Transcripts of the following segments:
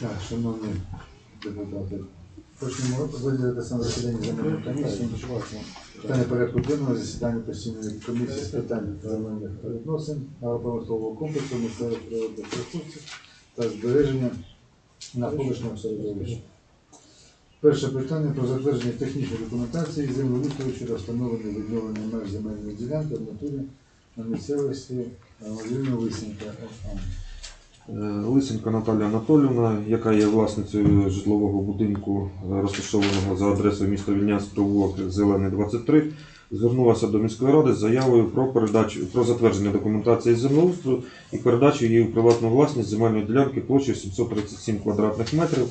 Так, шановні депутати, почнемо виділити саме засідання земельної комісії. Питання порядку денного засідання постійної комісії з питань земельних відносин, агропромислового комплексу, місцевих природних ресурсів та збереження навколишнього середовища. Перше питання про затвердження технічної документації землеустрою щодо встановлення відновлення меж земельної ділянки в натурі на місцевості Вільна Лисенка ФА. Е, Наталія Анатолівна, яка є власницею житлового будинку, е, розташованого за адресою міста Вільнянськ, провулок Зелений 23, звернулася до міської ради з заявою про передачу про затвердження документації землеустрою і передачу її у приватну власність земельної ділянки площею 737 квадратних метрів,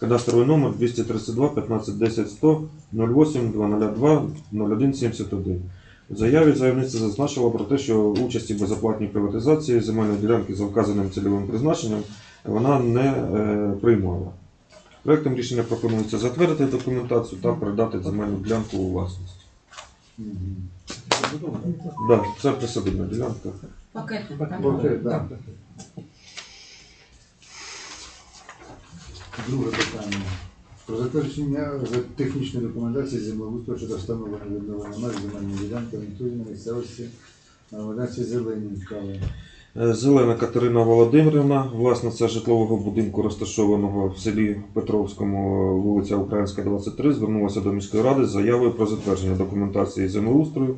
кадастровий номер 232 15 10 100 08 202 01 71. В заяві заявниця зазначила про те, що участі в безоплатній приватизації земельної ділянки за вказаним цільовим призначенням вона не е, приймала. Проектом рішення пропонується затвердити документацію та передати земельну ділянку у власність. Да, це присадибна ділянка. Так? Друге питання. Про затвердження за технічної документації землеустрою щодо встановлення відновлення меж земельної ділянки на місцевості на Володянці Зеленій Кави. Е, Зелена Катерина Володимирівна, власниця житлового будинку, розташованого в селі Петровському, вулиця Українська, 23, звернулася до міської ради з заявою про затвердження документації землеустрою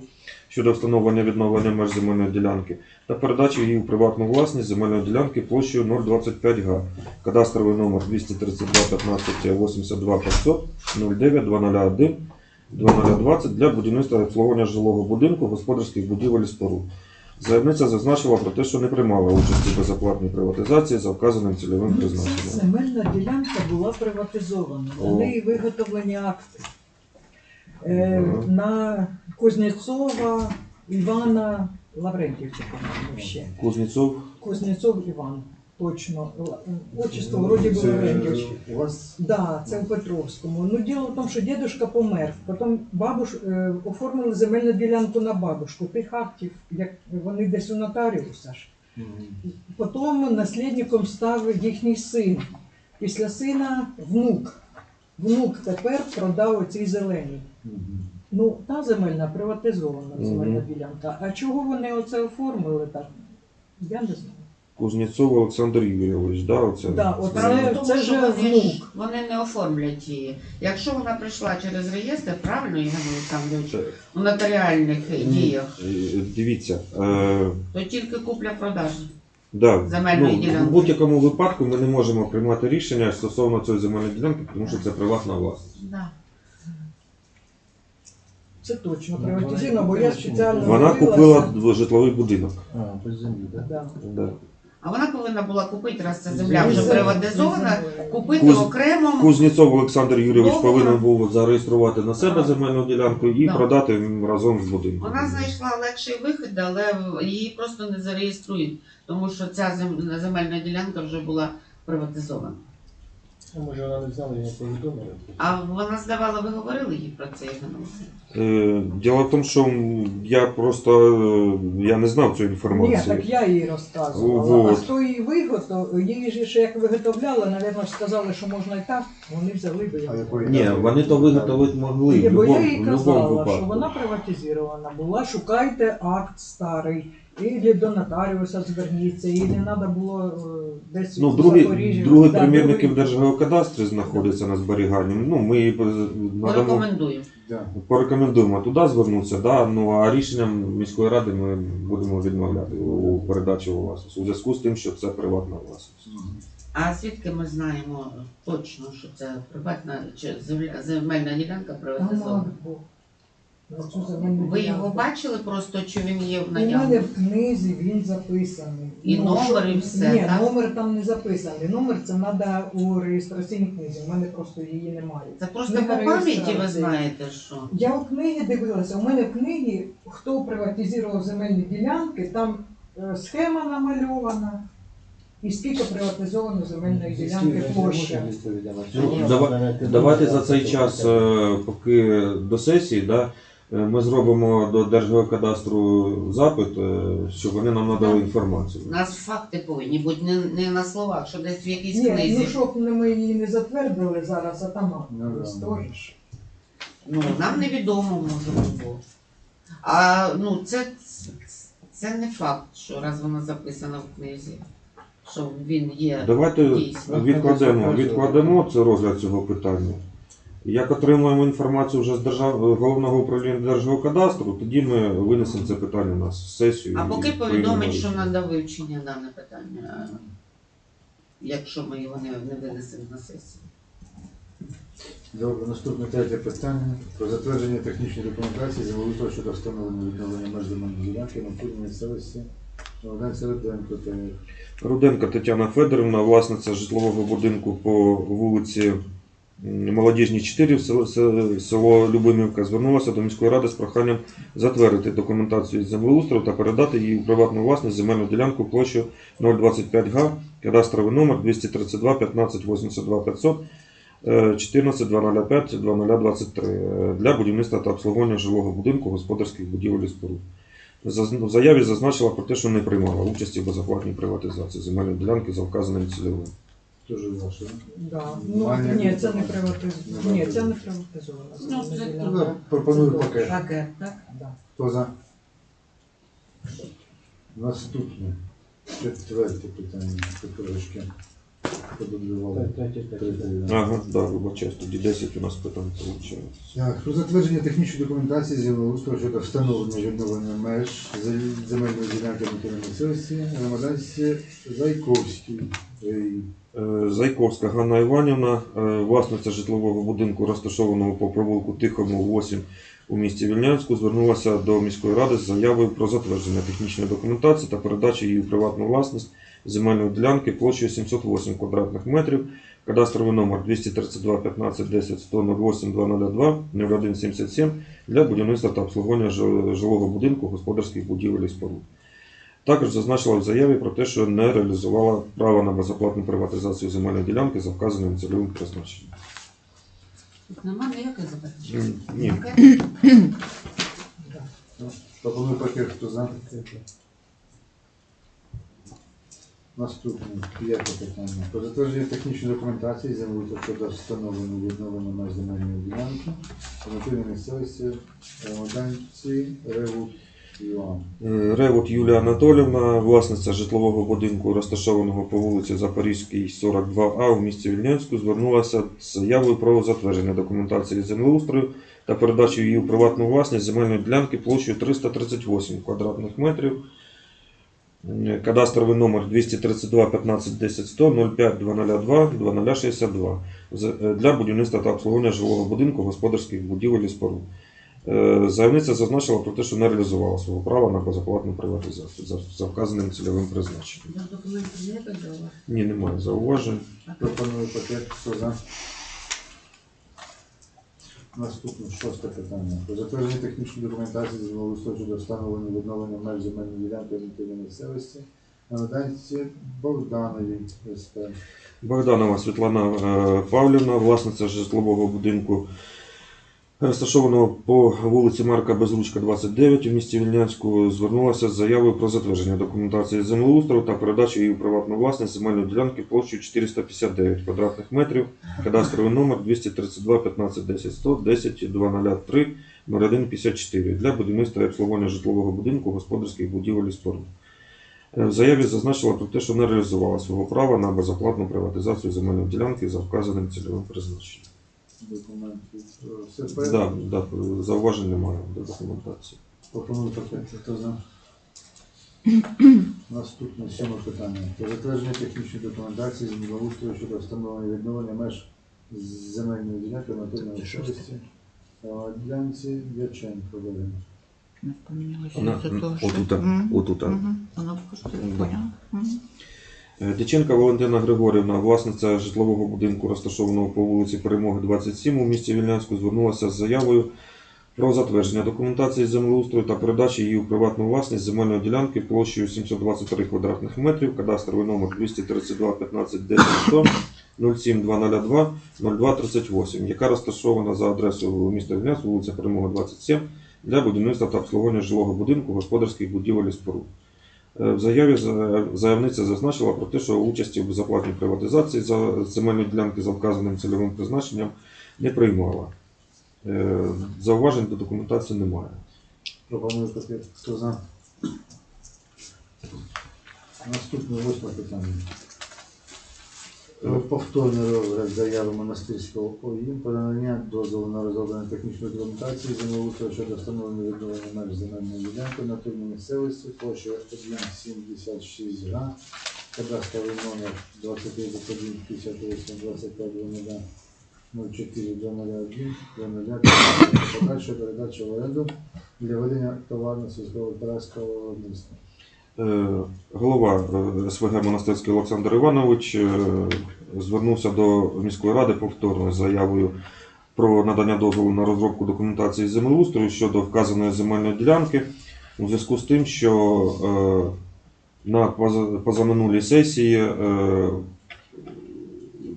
щодо встановлення відновлення меж земельної ділянки та передачу її у приватну власність земельної ділянки площею 025 га, кадастровий номер 232 15 82 500 09 201 2020 для будівництва і обслуговування жилого будинку, господарських будівель і споруд. Заявниця зазначила про те, що не приймала участі в безоплатній приватизації за вказаним цільовим Ну, призначенням. земельна ділянка була приватизована. О. На неї виготовлені акти. Е, Ага. на Кузнєцова Івана Лаврентівчика, ще. Кузнєцов Кузнєцов Іван, точно. Отчество вроді було Це Лаврентівич. У вас Да, це у Петровському. Ну, діло в тому, що дідусь помер. Потім бабуш е, оформили земельну ділянку на бабушку. Тих актів, як вони десь у нотаріуса ж. Потім наслідником став їхній син. Після сина внук. Внук тепер продав оцій зеленій. Мгм. Ну, та земельна приватизована земельна ділянка. А чого вони оце оформили так? Я не знаю. Кузнєцов Олександр Юрійович, да, оце? Да, от Справа в це, тому, це що же вони, ж- внук. вони не оформлять її. Якщо вона прийшла через реєстр, правильно, Ігор Олександрович, Це, у нотаріальних діях, е, Дивіться, е, то тільки купля-продаж. да, Земельної ну, ділянки. в будь-якому випадку ми не можемо приймати рішення стосовно цієї земельної ділянки, тому що це приватна власність. Да. Це точно приватизовано, бо я спеціально Вона купила житловий будинок. А, по землі, так? Да. Да. А вона повинна була купити, раз ця земля вже приватизована, купити Куз- окремо. Кузнєцов Олександр Юрійович Добре. повинен був зареєструвати на себе Так. земельну ділянку і Так. продати разом з будинком. Вона знайшла легший вихід, але її просто не зареєструють, тому що ця зем- земельна ділянка вже була приватизована. Ну, Може, вона не знала, я не повідомила. А вона здавала, ви говорили їй про це, Ігор Олександрович? Е, Діло в тому, що я просто е, я не знав цю Ні, інформацію. так я їй розказувала. Вот. А хто її виготовив, її ж ще як виготовляла, напевно, сказали, що можна і так, вони взяли би А якої Ні, дати? вони то виготовити могли Ні, бо я їй казала, випадку. що вона приватизована була, шукайте акт старий, і до нотаріуса зверніться, і не треба було е, десь Ну, в другі, Запоріжжі. другі Да, примірники в другий. Держгеокадастрі знаходяться на зберіганні. Ну, ми її е, надамо, Порекомендую. Да. порекомендуємо туди звернутися, да? ну, а рішенням міської ради ми будемо відмовляти у передачі у власність. У зв'язку з тим, що це приватна власність. Мгм. А звідки ми знаємо точно, що це приватна чи земля- земельна ділянка Там приватизована? мало. На цю земельну Ви його бачили просто, чи він є в У мене наявності? в книзі він записаний. І номер, і все, Ні, так? номер там не записаний. Номер це треба у реєстраційній книзі. У мене просто її немає. Це просто Не по пам'яті ви реєстрації. знаєте, що. Я у книгі дивилася. У мене в книгі, хто приватизував земельні ділянки, там е, схема намальована. І скільки приватизовано земельної ділянки площа. Ну, дава- Давайте за цей час, е, поки до сесії, да, Ми зробимо до Держгеокадастру запит, е, щоб вони нам надали інформацію. У нас факти повинні бути не, не на словах, що десь в якійсь Ні, ну щоб ми її не затвердили зараз, а там Ну, Ну, нам невідомо може бути. А ну, це, це не факт, що раз вона записана в книзі, що він є. Давайте Дійсно. відкладемо, відкладемо це розгляд цього питання. Як отримуємо інформацію вже з держав... головного управління Держгеокадастру, тоді ми винесемо це питання на сесію. А і поки приймемо повідомить, що рішення. треба вивчення дане питання, якщо ми його не, не винесемо на сесію. Добре, наступне третє питання про затвердження технічної документації землеустрою щодо встановлення відновлення меж земельної ділянки на пільній місцевості та Руденко Тетяна Федорівна, власниця житлового будинку по вулиці м, Молодіжній 4, в село, се- село Любимівка, звернулася до міської ради з проханням затвердити документацію землеустрою та передати її у приватну власність земельну ділянку площею 025 га, кадастровий номер 232 15 82 500 е, 14 205 2023 е, для будівництва та обслуговування жилого будинку, господарських будівель і споруд. В заяві зазначила про те, що не приймала участі в безоплатній приватизації земельної ділянки за вказаним цільовим. Теж ваше. Да. Ну, ні, це не приватизовано. Ні, це не приватизовано. Ну, це Ну, Пропоную пакет. Таке, так? Да. Хто за? Наступне четверте питання. Трошки подублювали. Третє, третє, Третє, третє. да. Ага, да, вибачаюсь, тоді 10 у нас питань виходить. Так, про затвердження технічної документації землеустрою щодо встановлення і відновлення меж зем- земельної ділянки на місцевості громадянці Зайковській. Е, Зайковська Ганна Іванівна, е, власниця житлового будинку, розташованого по провулку Тихому 8 у місті Вільнянську, звернулася до міської ради з заявою про затвердження технічної документації та передачу її у приватну власність земельної ділянки площею 708 квадратних метрів, кадастровий номер 232 15 10 108 202 0177 для будівництва та обслуговування жил- жилого будинку, господарських будівель і споруд. Також зазначила в заяві про те, що не реалізувала право на безоплатну приватизацію земельної ділянки за вказаним цільовим призначенням. Тут нема ніяких заперечень. Ні. Таке? Пропоную пакет, хто за. Наступне п'яте питання. Про затвердження технічної документації землеустрою щодо встановлення відновлення меж земельної ділянки на території місцевості громадянці Реву Іван. Е, Ревут Юлія Анатолівна, власниця житлового будинку, розташованого по вулиці Запорізькій, 42А у місті Вільнянську, звернулася з заявою про затвердження документації землеустрою та передачу її у приватну власність земельної ділянки площею 338 квадратних метрів. Е, Кадастровий номер 232 15 10 100 05 202 2062 е, для будівництва та обслуговування жилого будинку, господарських будівель і споруд. Е, Заявниця зазначила про те, що не реалізувала свого права на безоплатну приватизацію за, за вказаним цільовим призначенням. До документів дала? Ні, немає зауважень. Пропоную пакет, хто за. Наступне шосте питання. Про затвердження технічної документації землеустрою щодо встановлення відновлення меж земельної ділянки на території місцевості громадянці Богданові СП. Богданова Світлана е, Павлівна, власниця житлового будинку, розташованого по вулиці Марка Безручка, 29 у місті Вільнянську, звернулася з заявою про затвердження документації землеустрою та передачу її у приватну власність земельної ділянки площею 459 квадратних метрів, кадастровий номер 232 15 10 100 10 203 01 54 для будівництва і обслуговування житлового будинку, господарських будівель і споруд. Е, В заяві зазначила про те, що не реалізувала свого права на безоплатну приватизацію земельної ділянки за вказаним цільовим призначенням. Документів е, СП. Да, да, зауважень немає до документації. Пропоную пакет, хто за. Наступне сьоме питання. Про затвердження технічної документації землеустрою щодо встановлення і відновлення меж земельної ділянки на території місцевості громадянці Дяченко Валерій. Не вспомнилось, Вона, це м, то, що- отута, Мгм, отута. мгм. Вона коштує, Да. поняла? Мгм. Е, Дяченка Валентина Григорівна, власниця житлового будинку, розташованого по вулиці Перемоги 27 у місті Вільнянську, звернулася з заявою про затвердження документації землеустрою та передачі її у приватну власність земельної ділянки площею 723 квадратних метрів, кадастровий номер 232 15 10 100 07 202 02 38, яка розташована за адресою міста Вільнянськ, вулиця Перемоги 27, для будівництва та обслуговування жилого будинку, господарських будівель і споруд. Е, В заяві заявниця зазначила про те, що участі в безоплатній приватизації за земельної ділянки за вказаним цільовим призначенням не приймала. Е, Зауважень до документації немає. Пропоную. Хто за? Наступне восьме питання. Повторний розгляд заяви монастирського ОІМ про надання дозволу на розроблення технічної документації землеустрою щодо встановлення відновлення меж земельної ділянки на тильній місцевості площею 1,76 га, кадастровий номер 21 58 25 04 201 201 подальшої передачі в оренду для ведення товарно сільськогосподарського виробництва. Е, Голова СВГ Монастирський Олександр Іванович е, звернувся до міської ради повторно з заявою про надання дозволу на розробку документації землеустрою щодо вказаної земельної ділянки у зв'язку з тим, що е, на позаминулій сесії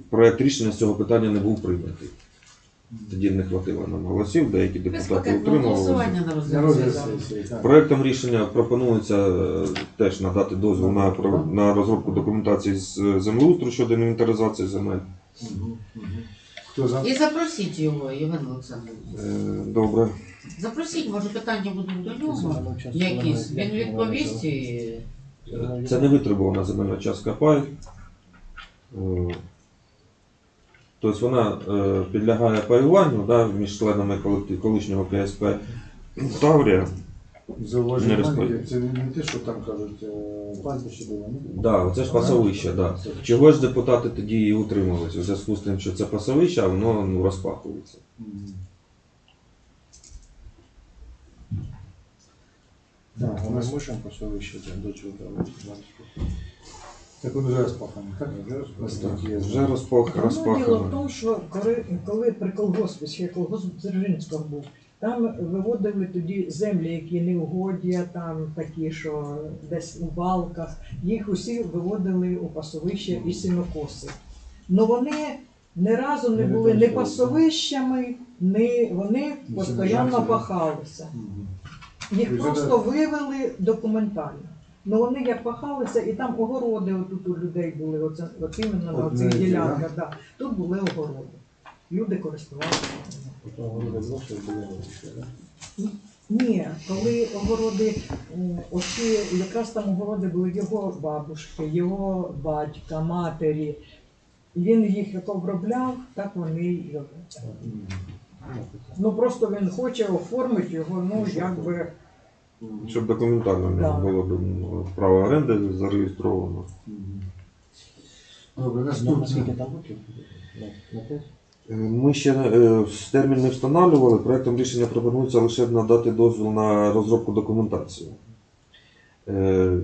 проект рішення з цього питання не був прийнятий. Тоді не хватило нам голосів, деякі депутати Безпакетного утримувалися. голосування на На розгляд. розгляд сесії. сесії. Проектом рішення пропонується е, теж надати дозвіл на, про- на розробку документації з е, землеустрою щодо інвентаризації земель. Хто за? І запросіть його, Євген Олександрович. Е, Добре. Запросіть, може питання будуть до нього. Якісь. Він відповість і Це не витребувана земельна частка пай. Е, Тобто вона е, підлягає паюванню да, між членами колишнього КСП Таврія. Зауваження Не немає? Це не те, що там кажуть, е, пастбище було, ні? Да, це ж пасовище, да. Чого ж депутати тоді і утрималися у зв'язку з тим, що це пасовище, а воно ну, розпахується. Так, у Ми нас можемо посовище до чого там. Так він вже розпаханий, так? Я Вже розпах, Ну, діло в розпахано. тому, що коли, коли при колгоспі, ще колгосп Дзержинського був, там виводили тоді землі, які не угодя, там такі, що десь у балках, їх усі виводили у пасовище і сінокоси. Ну вони ні разу не Не були ні використовували. пасовищами, ні вони Ні постійно пахалися. Мгм. Їх просто вивели документально. Ну вони як пахалися, і там огороди отут у людей були, оце, от іменно на От цих ділянках. Да. Тут були огороди. Люди користувалися. Потім говорили, зовсім було вище, да? Ні, коли огороди, м, оці, якраз там огороди були його бабушки, його батька, матері. Він їх як обробляв, так вони й робили. Мгм. Ну просто він хоче оформити його, ну якби. Щоб документально в нього було б, право оренди зареєстровано. Добре, наступне. там років? На- На п'ять? Е, Ми ще е, термін не встановлювали. Проектом рішення пропонується лише надати дозвіл на розробку документації. Е,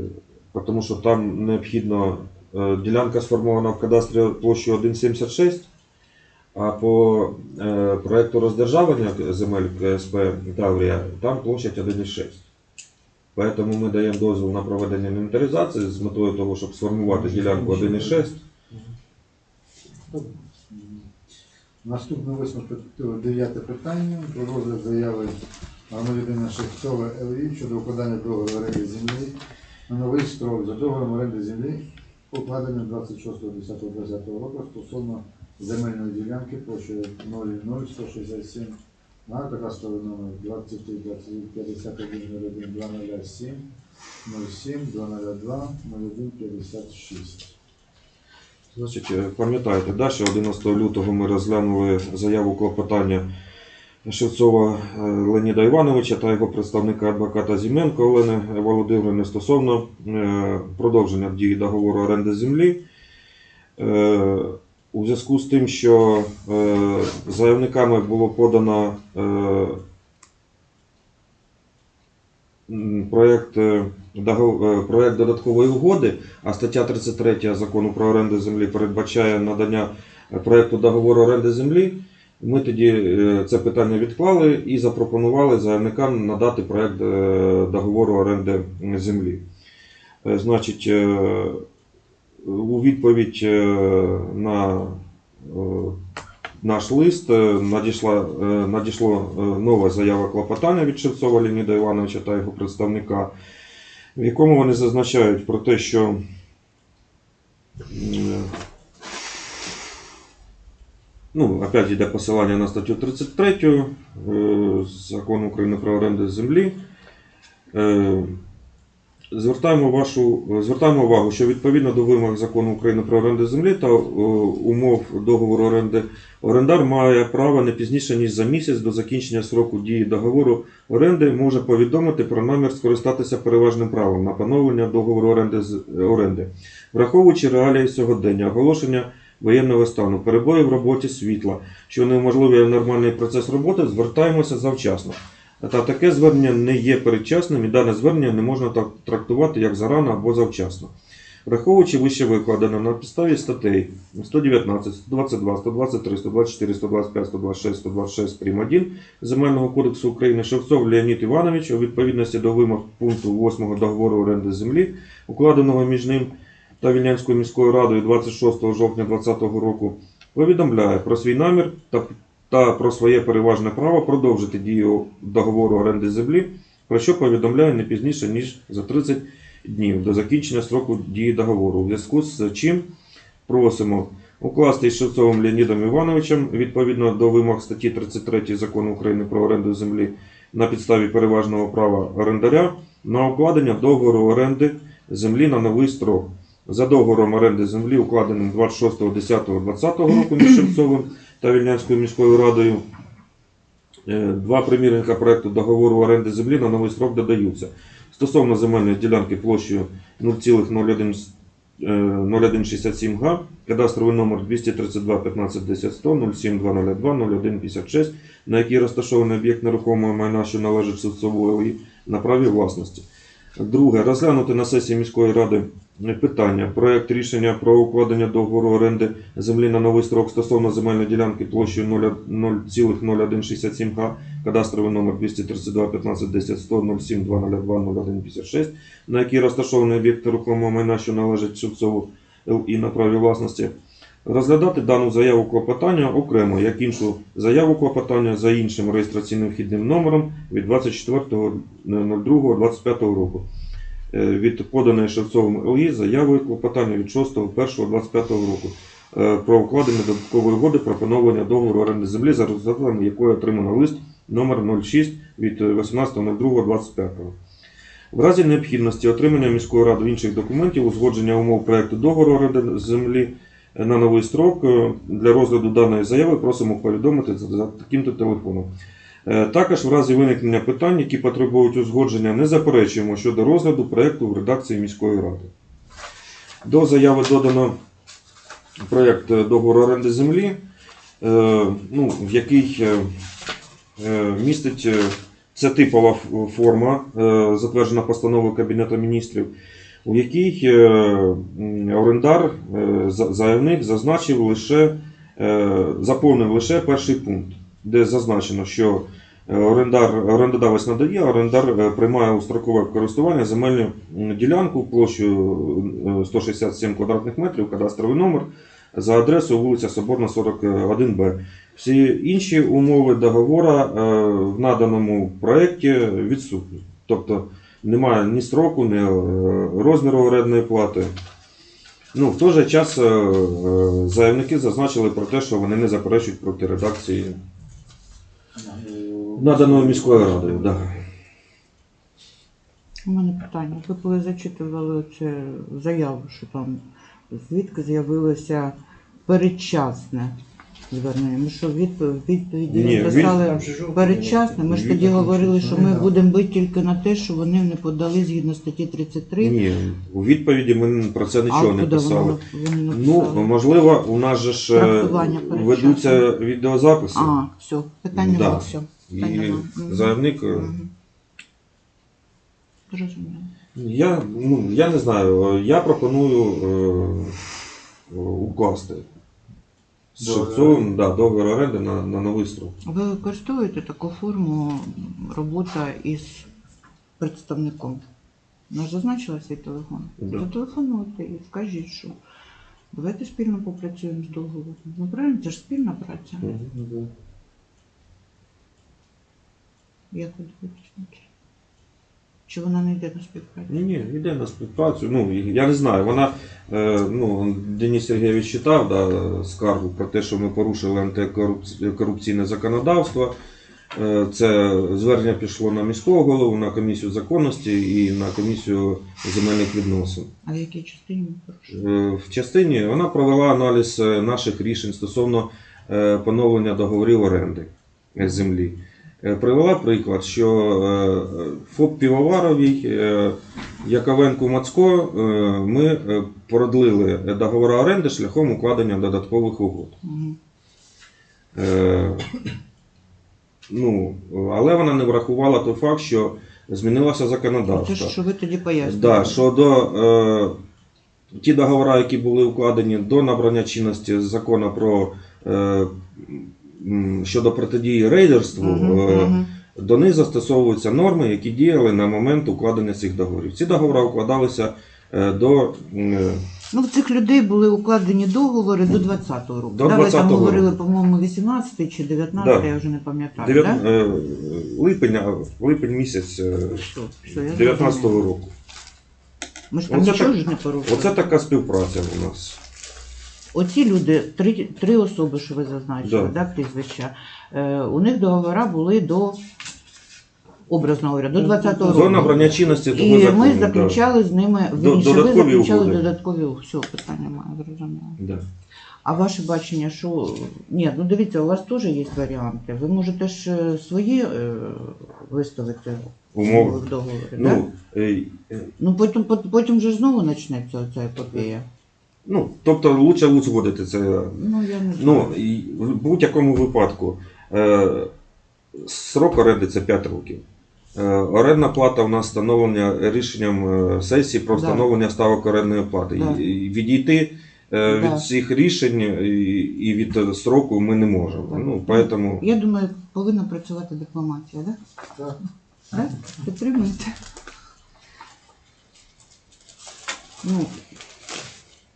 Тому що там необхідно е, ділянка сформована в кадастрі площею 1,76, а по е, проекту роздержавлення земель КСП Таврія там площадь 1,6. Тому ми даємо дозвіл на проведення інвентаризації з метою того, щоб сформувати ділянку 1,6. Мгм. Наступне восьме пит- питання про розгляд заяви громадянина Шевцова ЛІ щодо укладання договору оренди землі на новий строк за договором оренди землі, укладеним 26.10.2020 року стосовно земельної ділянки площею 00167 на кадастровий номер 23 51 01 207 07 202 01 56. Значить, е, пам'ятаєте, да, що 11 лютого ми розглянули заяву клопотання Шевцова е, Леоніда Івановича та його представника адвоката Зіменко Олени Володимирівни стосовно е, продовження дії договору оренди землі. У зв'язку з тим, що е, заявниками було подано е, проєкт, е, е, проєкт додаткової угоди, а стаття 33 закону про оренду землі передбачає надання е, проєкту договору оренди землі. Ми тоді е, це питання відклали і запропонували заявникам надати проєкт договору оренди землі. Значить, у відповідь е, на е, наш лист е, надійшла, надійшло нова заява клопотання від Шевцова Леоніда Івановича та його представника, в якому вони зазначають про те, що ну, опять йде посилання на статтю 33 е, Закону України про оренду землі. Звертаємо вашу звертаємо увагу, що відповідно до вимог закону України про оренду землі та е, умов договору оренди орендар має право не пізніше ніж за місяць до закінчення сроку дії договору оренди може повідомити про намір скористатися переважним правом на поновлення договору оренди оренди, враховуючи реалії сьогодення, оголошення воєнного стану, перебої в роботі світла, що унеможливлює нормальний процес роботи, звертаємося завчасно. Та таке звернення не є передчасним і дане звернення не можна трактувати як зарано або завчасно. Враховуючи вище викладене на підставі статей 119, 122, 123, 124, 125, 126, 126 прим. 1 Земельного кодексу України Шевцов Леонід Іванович у відповідності до вимог пункту 8 договору оренди землі, укладеного між ним та Вільнянською міською радою 26 жовтня 2020 року, повідомляє про свій намір та та про своє переважне право продовжити дію договору оренди землі, про що повідомляє не пізніше, ніж за 30 днів до закінчення строку дії договору. У зв'язку з чим просимо укласти із Шевцовим Леонідом Івановичем відповідно до вимог статті 33 Закону України про оренду землі на підставі переважного права орендаря на укладення договору оренди землі на новий строк. За договором оренди землі, укладеним 26.10.2020 року між Шевцовим та Вільнянською міською радою. Е, Два примірника проекту договору оренди землі на новий строк додаються. Стосовно земельної ділянки площею 0,01 е, 0167 га, кадастровий номер 232 15 10 100 07202 0156, на якій розташований об'єкт нерухомого майна, що належить ЛІ, на праві власності. Друге, розглянути на сесії міської ради питання. Проект рішення про укладення договору оренди землі на новий строк стосовно земельної ділянки площею 0,0167 га, кадастровий номер 232 15 10 100 07 202 0156, на якій розташований об'єкт рухомого майна, що належить Шевцову ЛІ на праві власності. Розглядати дану заяву клопотання окремо, як іншу заяву клопотання за іншим реєстраційним вхідним номером від 24.02.25 року. Е, Від поданої Шевцовим ЛІ заявою клопотання від 6.01.25 року е, про укладення додаткової угоди про поновлення договору оренди землі, за результатами якої отримано лист номер 06 від 18.02.25. В разі необхідності отримання міською радою інших документів, узгодження умов проекту договору оренди землі на новий строк е, для розгляду даної заяви просимо повідомити за таким-то телефоном. Е, Також в разі виникнення питань, які потребують узгодження, не заперечуємо щодо розгляду проекту в редакції міської ради. До заяви додано проект е, договору оренди землі, ну, який містить це типова форма, затверджена постановою Кабінету міністрів, у якій е, орендар, е, заявник зазначив лише, е, заповнив лише перший пункт, де зазначено, що орендар, орендодавець надає, орендар приймає у строкове користування земельну ділянку площею е, 167 квадратних метрів, кадастровий номер за адресою вулиця Соборна, 41Б. Всі інші умови договору в наданому проєкті відсутні. Тобто немає ні строку, ні е, розміру орендної плати. Ну, в той же час е, е, заявники зазначили про те, що вони не заперечують проти редакції наданої міською радою. Да. У мене питання. Ви коли зачитували цю заяву, що там звідки з'явилося передчасне звернення? Ми що відповіді, відповіді Ні, написали же? Ми ж тоді Відповідь говорили, що ми будемо бити тільки на те, що вони не подали згідно статті 33. Ні, у відповіді ми про це нічого не писали. Вони, вони Ну, можливо, у нас же ж е, Трактування передчасне. ведуться відеозаписи. а, все, питання Да. да. все. І нема. Мгм. заявник. е, Мгм. Зрозуміло. Я, ну, я не знаю, е, я пропоную е, е, укласти Договір Шевцовим да, договір оренди на, на новий строк. Ви використовуєте таку форму робота із представником? Ну, зазначила свій телефон. Да. Зателефонуйте і скажіть, що Давайте спільно попрацюємо з договором. Ну правильно, це ж спільна праця. Мгм. Як ви думаєте? Чи вона не йде на співпрацю? Ні, ні, йде на співпрацю. Ну, я не знаю. Вона, е, ну, Денис Сергійович читав да, скаргу про те, що ми порушили антикорупційне законодавство. Е, Це звернення пішло на міського голову, на комісію законності і на комісію земельних відносин. А в якій частині ми порушили? Е, В частині вона провела аналіз е, наших рішень стосовно е, поновлення договорів оренди е, землі. Е, Привела приклад, що е, ФОП Півоваровій, е, Яковенку Мацко, ми продлили договори оренди шляхом укладення додаткових угод. Ну, але вона не врахувала той факт, що змінилося законодавство. ж що ви тоді пояснюєте? Да, щодо е, ті договори, які були укладені до набрання чинності закону про щодо протидії рейдерству, мгм. до них застосовуються норми, які діяли на момент укладення цих договорів. Ці договори укладалися е, до е, Ну, в цих людей були укладені договори до 20-го року. До да, ви 20-го там говорили, по-моєму, 18 чи 19, Да. я вже не пам'ятаю. дев'ят- Да? липень, липень місяць е, Все, все, 19-го року. Ми ж там Оце нічого так- ж не порушили. Оце така співпраця у нас. Оці люди, три, три особи, що ви зазначили, Да. да. прізвища, е, у них договори були до, образно говоря, до 20-го року. До набрання чинності того І закону. ми да. заключали з ними, До- вірніше, ви заключали угоди. додаткові угоди. Все, питання маю, зрозуміло. Да. А ваше бачення, що ні, ну дивіться, у вас теж є варіанти. Ви можете ж е, свої е, виставити Умови. в договорі. Ну, е, е, ну потім, потім вже знову почнеться ця епопея. Ну, тобто лучше узгодити це. Ну я не знаю. Ну, і в будь-якому випадку е, срок оренди це 5 років. Е, орендна плата у нас встановлення рішенням е, сесії про Да. встановлення ставок орендної плати. Да. І, і відійти е, Да. від цих рішень і, і від е, сроку ми не можемо. Да. Ну, поэтому, Я думаю, повинна працювати дипломатія, так? Так. Підтримуєте? Ну,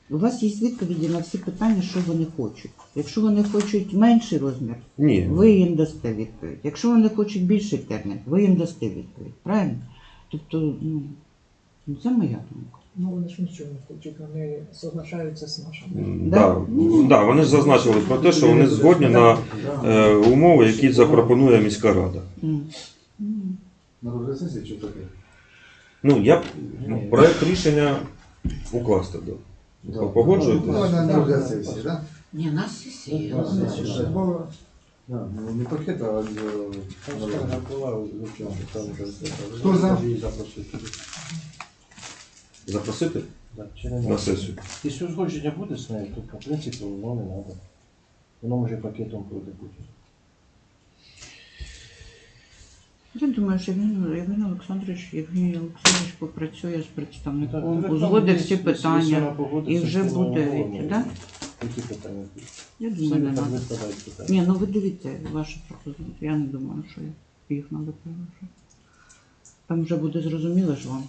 у вас є відповіді на всі питання, що вони хочуть. Якщо вони хочуть менший розмір, ні. ви їм дасте відповідь. Якщо вони хочуть більший термін, ви їм дасте відповідь. Правильно? Тобто, ну, ну, це моя думка. Ну вони ж нічого не хочуть, вони соглашаються з нашими. Да? Да, да, вони ж зазначили про те, що вони згодні на е, умови, які запропонує міська рада. М. На розгляд сесії чи таке? Ну, я б ну, проект рішення укласти. Да. Да. Погоджуєтесь? Ну, на на сесії, так? Ні, на сесії. Да, Ну, да, ну, не пакет, а е, Хто за? Запросити. Запросити Так, чи не на надо? сесію. Якщо узгодження буде з нею, то в принципі воно не треба. Воно може пакетом пройде потім. Я думаю, що Євгеній, Євгеній Олександрович, Євгеній Олександрович попрацює з представником, Так, узгодить всі питання. і вже буде, да? Які питання? Я думаю, не так треба. питання. Ні, ну ви дивіться ваші пропозиції. Я не думаю, що їх треба переважати. Там вже буде зрозуміло ж вам.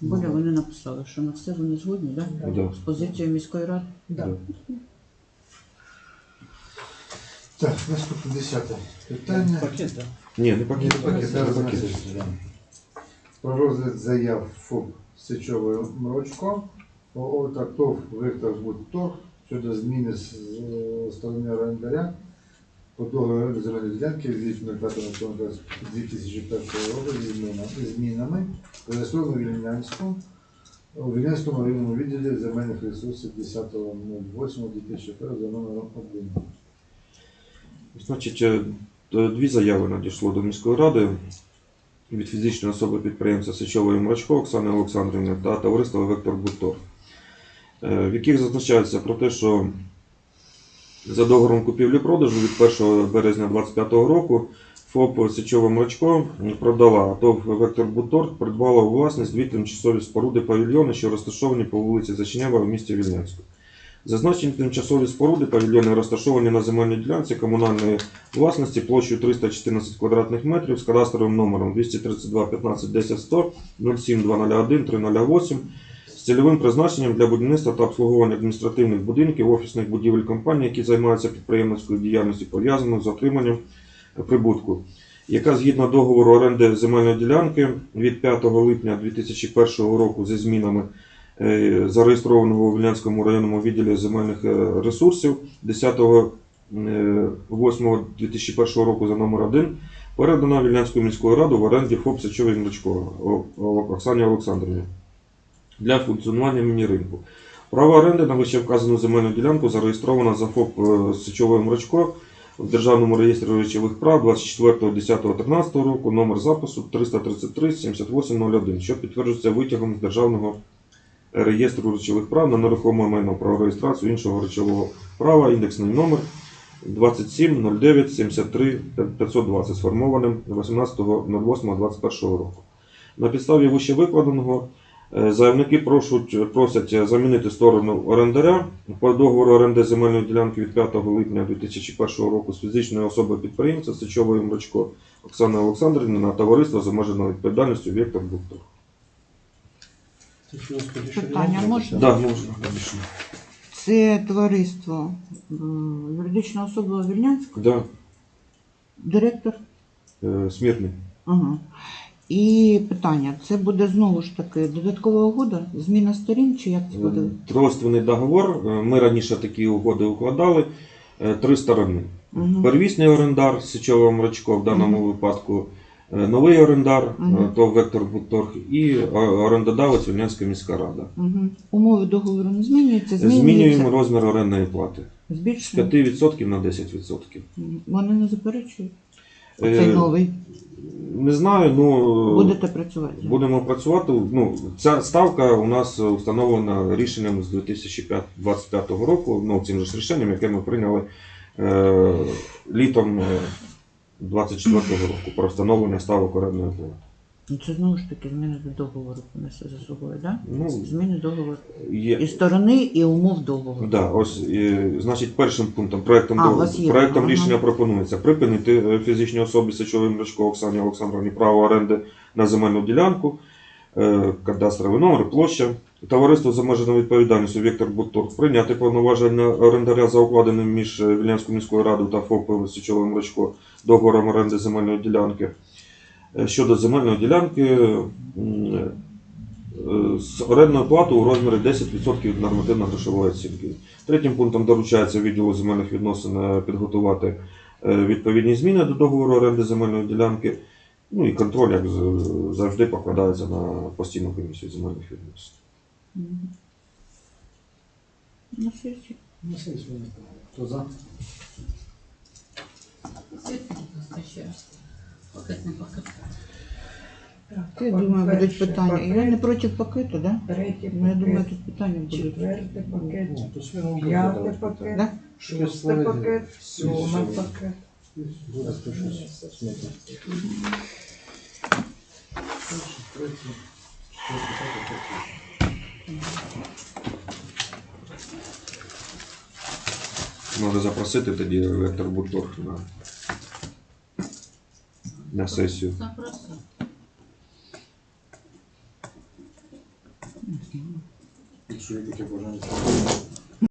Боля, Ну. вони написали, що на все вони згодні, так? Да? Да. З позицією міської ради. да. Так, наступне десяте питання. Пакет, так? Ні, не пакет. пакет, Не зараз пакет. на да. Про розгляд заяв ФОП Сичової Мрочко, ООО «Трактов Віктор Збуттор щодо зміни з е, сторони орендаря по договору земельної ділянки від 05.2001 року зі змінами- змінами реєстровано в Вільнянську у Вільнянському районному відділі земельних ресурсів 10.08.2004 за номером 1. Значить, е, дві заяви надійшло до міської ради від фізичної особи підприємця Сичової Мрачко Оксани Олександрівни та товариства Вектор Бутор, е, в яких зазначається про те, що за договором купівлі-продажу від 1 березня 2025 року ФОП Сичова Мрачко продала, а ТОВ Вектор Бутор придбала у власність дві тимчасові споруди павільйони, що розташовані по вулиці Зачинєва в місті Вільнянську. Зазначені тимчасові споруди павільйони розташовані на земельній ділянці комунальної власності площею 314 квадратних метрів з кадастровим номером 232 15 10 100 07 201 308 з цільовим призначенням для будівництва та обслуговування адміністративних будинків, офісних будівель компаній, які займаються підприємницькою діяльністю, пов'язаною з отриманням прибутку, яка згідно договору оренди земельної ділянки від 5 липня 2001 року зі змінами зареєстрованого у Вільнянському районному відділі земельних е, ресурсів 10 8.2001 року за номер 1 передана Вільнянською міською радою в оренді ФОП Сичової Мрачкова Оксані Олександрівні для функціонування міні-ринку. Право оренди на вище вказану земельну ділянку зареєстровано за ФОП е, Сичової Мрачко в Державному реєстрі речових прав 24.10.13 року, номер запису 333 7801, що підтверджується витягом з Державного реєстру речових прав на нерухоме майно про реєстрацію іншого речового права, індексний номер 27 09 73 520, сформованим 18.08.21 року. На підставі вище викладеного е, заявники прошуть, просять замінити сторону орендаря по договору оренди земельної ділянки від 5 липня 2001 року з фізичної особи підприємця Сичової Мрачко Оксани Олександрівни на товариство з обмеженою відповідальністю Вектор Буктор. Питання можна? Да, можна, звісно. Це товариство м, юридична особа Вільнянська, Да, директор. е, смірний. Ага. І питання: це буде знову ж таки додаткова угода, зміна сторін, чи як це буде? Тройственний договор. Е, Ми раніше такі угоди укладали. Е, Три сторони. Мгм. Первісний орендар Сичова Мрачко в даному випадку, новий орендар, Мгм. е, то Вектор Бутторг, і е, орендодавець Вільнянська міська рада. Угу. Умови договору не змінюються, Змінюємо змінюються, розмір орендної плати з збільшуємо. 5% на 10%. Мгм. Вони не заперечують. Е, новий. Не знаю, ну Будете працювати. будемо працювати. Ну, ця ставка у нас встановлена рішенням з 2025 року, ну цим же ж рішенням, яке ми прийняли е, літом 24 року про встановлення ставок орендної плати. Ну, Це знову ж таки зміни до договору понесе за собою, так? Ну, Зміни договору. є, І сторони, і умов договору. Да, ось е, значить, першим пунктом проектом, А, до- у вас є, проектом ага. рішення пропонується припинити е, фізичній особі Сичової Мрачко Оксані Олександровні право оренди на земельну ділянку, е, кадастровий номер, площа. Товариство з обмеженою відповідальністю Віктор Буттур прийняти повноваження орендаря за укладеним між е, Вільнянською міською радою та ФОП Сичовою Мрачко договором оренди земельної ділянки. Е, Щодо земельної ділянки, е, з орендною платою у розмірі 10% від нормативно-грошової оцінки. Третім пунктом доручається відділу земельних відносин е, підготувати відповідні зміни до договору оренди земельної ділянки. Ну і контроль, як завжди, покладається на постійну комісію земельних відносин. Ну, все, все. На сесію. Хто за? Світ, будь ласка, ще раз. Пакет не пакет. Так, Я думаю, будуть питання. пакет, Я не проти пакету, да? Третій Ну, я думаю, пакет, тут питання будуть. четвертий пакет, Ну, то все одно буде п'ятий давати пакет. Да? шостий пакет, сьомий пакет. Буде хто щось сміти. Перший, третій, четвертий, п'ятий, п'ятий. Може запросити тоді Вектор Бутторг на, на сесію. Запроси. Якщо є таке бажання.